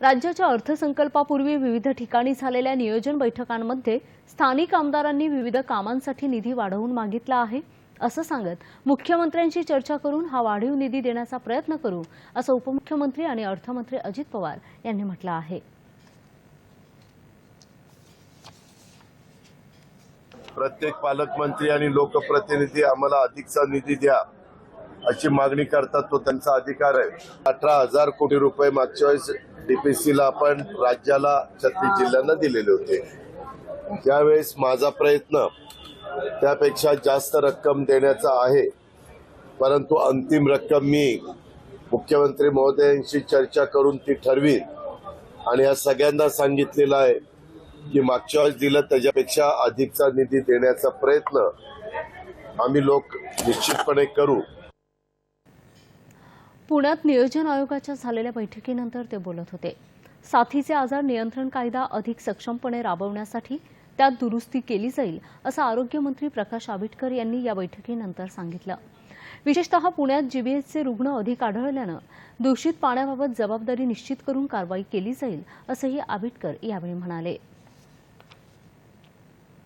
राज्याच्या अर्थसंकल्पापूर्वी विविध ठिकाणी झालेल्या नियोजन बैठकांमध्ये स्थानिक आमदारांनी विविध कामांसाठी निधी वाढवून मागितला आहे असं सांगत मुख्यमंत्र्यांशी चर्चा करून हा वाढीव निधी देण्याचा प्रयत्न करू असं उपमुख्यमंत्री आणि अर्थमंत्री अजित पवार यांनी म्हटलं आहे. प्रत्येक पालकमंत्री आणि लोकप्रतिनिधी आम्हाला अधिकचा निधी द्या अशी मागणी करतात तो त्यांचा अधिकार आहे. अठरा हजार कोटी रुपये मागच्या वेळेस डीपीसीला आपण राज्याला छत्तीस जिल्ह्यांना दिलेले होते. त्यावेळेस माझा प्रयत्न त्यापेक्षा जास्त रक्कम देण्याचा आहे परंतु अंतिम रक्कम मी मुख्यमंत्री महोदयांशी चर्चा करून ती ठरवीन. आणि या सगळ्यांना सांगितलेलं आहे की मागच्या वेळेस दिलं त्याच्यापेक्षा अधिकचा निधी देण्याचा प्रयत्न आम्ही लोक निश्चितपणे करू. पुण्यात नियोजन आयोगाच्या झालेल्या बैठकीनंतर ते बोलत होते. साथीचे आजार नियंत्रण कायदा अधिक सक्षमपणे राबवण्यासाठी त्यात दुरुस्ती केली जाईल असं आरोग्यमंत्री प्रकाश आंबेडकर यांनी या बैठकीनंतर सांगितलं. विशेषतः पुण्यात जीबीएसचे रुग्ण अधिक आढळल्यानं दूषित पाण्याबाबत जबाबदारी निश्चित करून कारवाई केली जाईल असंही आंबेडकर यावेळी म्हणाले.